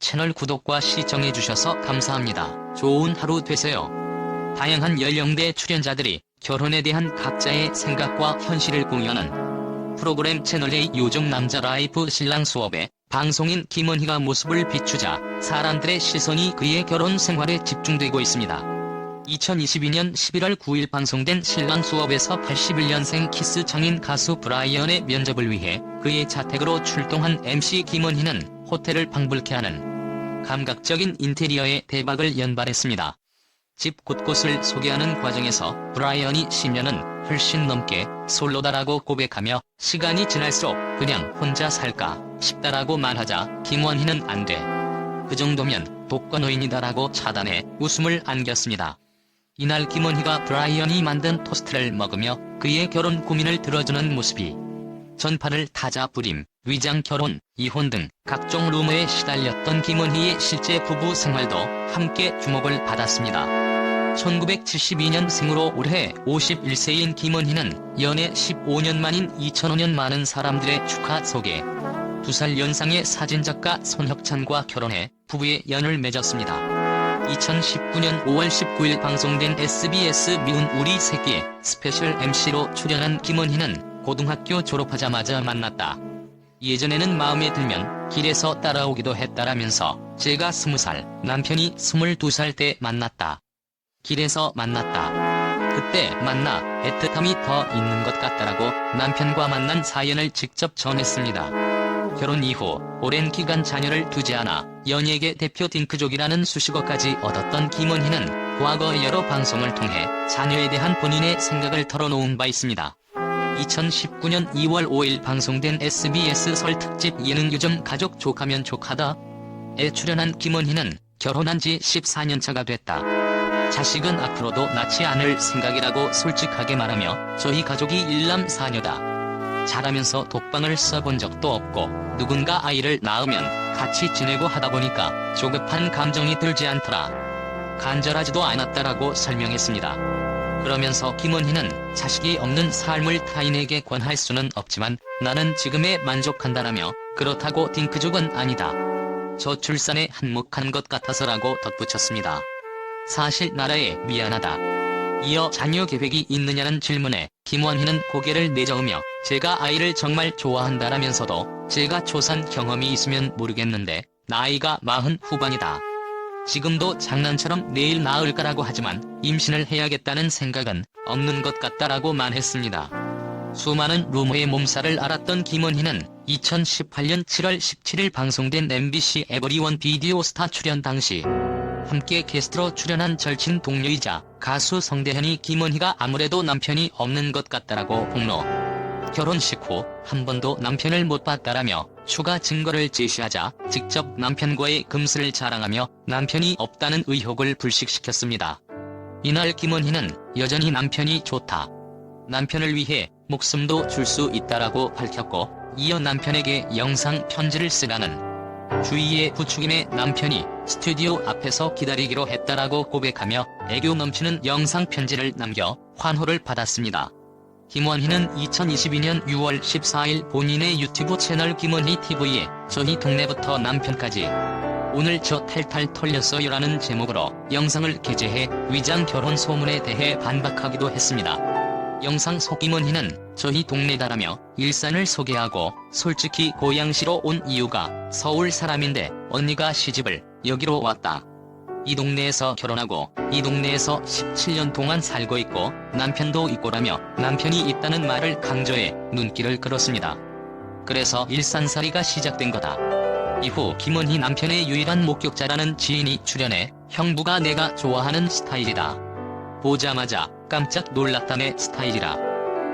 채널 구독과 시청해주셔서 감사합니다. 좋은 하루 되세요. 다양한 연령대 출연자들이 결혼에 대한 각자의 생각과 현실을 공유하는 프로그램 채널의 요정 남자 라이프 신랑 수업에 방송인 김원희가 모습을 비추자 사람들의 시선이 그의 결혼 생활에 집중되고 있습니다. 2022년 11월 9일 방송된 신랑 수업에서 81년생 키스 장인 가수 브라이언의 면접을 위해 그의 자택으로 출동한 MC 김원희는 호텔을 방불케 하는 감각적인 인테리어에 대박을 연발했습니다. 집 곳곳을 소개하는 과정에서 브라이언이 10년은 훨씬 넘게 솔로다라고 고백하며 시간이 지날수록 그냥 혼자 살까 싶다라고 말하자 김원희는 안 돼. 그 정도면 독거노인이다라고 차단해 웃음을 안겼습니다. 이날 김원희가 브라이언이 만든 토스트를 먹으며 그의 결혼 고민을 들어주는 모습이 전파를 타자 불임, 위장 결혼, 이혼 등 각종 루머에 시달렸던 김원희의 실제 부부 생활도 함께 주목을 받았습니다. 1972년 생으로 올해 51세인 김원희는 연애 15년 만인 2005년 많은 사람들의 축하 속에 두 살 연상의 사진작가 손혁찬과 결혼해 부부의 연을 맺었습니다. 2019년 5월 19일 방송된 SBS 미운 우리 새끼 스페셜 MC로 출연한 김원희는 고등학교 졸업하자마자 만났다. 예전에는 마음에 들면 길에서 따라오기도 했다라면서 제가 20살, 남편이 22살 때 만났다. 길에서 만났다. 그때 만나 애틋함이 더 있는 것 같다라고 남편과 만난 사연을 직접 전했습니다. 결혼 이후 오랜 기간 자녀를 두지 않아 연예계 대표 딩크족이라는 수식어까지 얻었던 김원희는 과거 여러 방송을 통해 자녀에 대한 본인의 생각을 털어놓은 바 있습니다. 2019년 2월 5일 방송된 SBS 설 특집 예능 요즘 가족 조카면 조카다에 출연한 김원희는 결혼한 지 14년 차가 됐다. 자식은 앞으로도 낳지 않을 생각이라고 솔직하게 말하며 저희 가족이 일남 사녀다. 자라면서 독방을 써본 적도 없고 누군가 아이를 낳으면 같이 지내고 하다 보니까 조급한 감정이 들지 않더라. 간절하지도 않았다라고 설명했습니다. 그러면서 김원희는 자식이 없는 삶을 타인에게 권할 수는 없지만 나는 지금에 만족한다라며 그렇다고 딩크족은 아니다. 저출산에 한몫한 것 같아서라고 덧붙였습니다. 사실 나라에 미안하다. 이어 자녀 계획이 있느냐는 질문에 김원희는 고개를 내저으며 제가 아이를 정말 좋아한다라면서도 제가 초산 경험이 있으면 모르겠는데 나이가 마흔 후반이다. 지금도 장난처럼 내일 낳을 까라고 하지만 임신을 해야겠다는 생각은 없는 것 같다라고 말했습니다. 수많은 루머의 몸살을 알았던 김원희는 2018년 7월 17일 방송된 MBC 에버리원 비디오 스타 출연 당시 함께 게스트로 출연한 절친 동료이자 가수 성대현이 김원희가 아무래도 남편이 없는 것 같다라고 폭로. 결혼식 후 한 번도 남편을 못 봤다라며 추가 증거를 제시하자 직접 남편과의 금슬을 자랑하며 남편이 없다는 의혹을 불식시켰습니다. 이날 김원희는 여전히 남편이 좋다. 남편을 위해 목숨도 줄 수 있다라고 밝혔고 이어 남편에게 영상 편지를 쓰라는 주위의 부추김에 남편이 스튜디오 앞에서 기다리기로 했다라고 고백하며 애교 넘치는 영상 편지를 남겨 환호를 받았습니다. 김원희는 2022년 6월 14일 본인의 유튜브 채널 김원희 TV에 저희 동네부터 남편까지 오늘 저 탈탈 털렸어요라는 제목으로 영상을 게재해 위장 결혼 소문에 대해 반박하기도 했습니다. 영상 속 김원희는 저희 동네다라며 일산을 소개하고 솔직히 고양시로 온 이유가 서울 사람인데 언니가 시집을 여기로 왔다. 이 동네에서 결혼하고 이 동네에서 17년 동안 살고 있고 남편도 있고라며 남편이 있다는 말을 강조해 눈길을 끌었습니다. 그래서 일산살이가 시작된 거다. 이후 김원희 남편의 유일한 목격자라는 지인이 출연해 형부가 내가 좋아하는 스타일이다. 보자마자 깜짝 놀랐다네 스타일이라.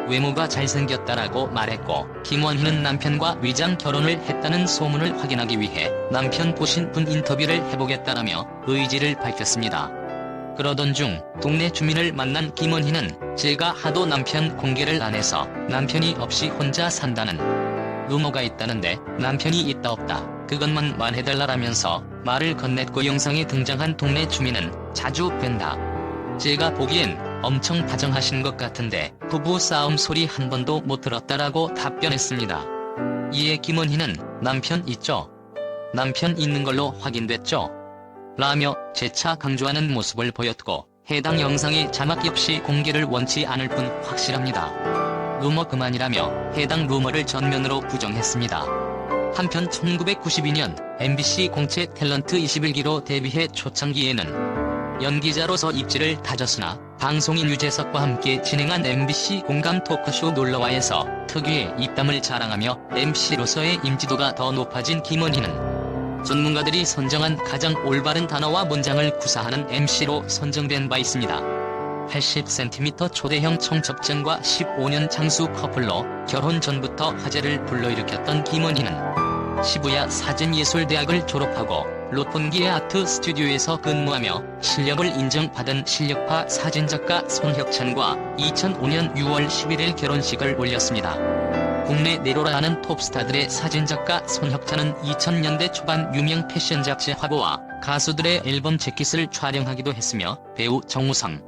외모가 잘생겼다라고 말했고 김원희는 남편과 위장 결혼을 했다는 소문을 확인하기 위해 남편 보신 분 인터뷰를 해보겠다라며 의지를 밝혔습니다. 그러던 중 동네 주민을 만난 김원희는 제가 하도 남편 공개를 안 해서 남편이 없이 혼자 산다는 루머가 있다는데 남편이 있다 없다 그것만 말해달라라면서 말을 건넸고 영상에 등장한 동네 주민은 자주 뵌다. 제가 보기엔 엄청 다정하신 것 같은데 부부 싸움 소리 한 번도 못 들었다라고 답변했습니다. 이에 김원희는 남편 있죠? 남편 있는 걸로 확인됐죠. 라며 재차 강조하는 모습을 보였고 해당 영상의 자막 역시 공개를 원치 않을 뿐 확실합니다. 루머 그만이라며 해당 루머를 전면으로 부정했습니다. 한편 1992년 MBC 공채 탤런트 21기로 데뷔해 초창기에는 연기자로서 입지를 다졌으나 방송인 유재석과 함께 진행한 MBC 공감 토크쇼 놀러와에서 특유의 입담을 자랑하며 MC로서의 인지도가 더 높아진 김원희는 전문가들이 선정한 가장 올바른 단어와 문장을 구사하는 MC로 선정된 바 있습니다. 80cm 초대형 청첩장과 15년 장수 커플로 결혼 전부터 화제를 불러일으켰던 김원희는 시부야 사진예술대학을 졸업하고 로폰기의 아트 스튜디오에서 근무하며 실력을 인정받은 실력파 사진작가 손혁찬과 2005년 6월 11일 결혼식을 올렸습니다. 국내 내로라 하는 톱스타들의 사진작가 손혁찬은 2000년대 초반 유명 패션 잡지 화보와 가수들의 앨범 재킷을 촬영하기도 했으며 배우 정우성,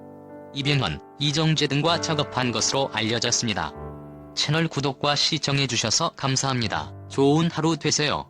이병헌, 이정재 등과 작업한 것으로 알려졌습니다. 채널 구독과 시청해주셔서 감사합니다. 좋은 하루 되세요.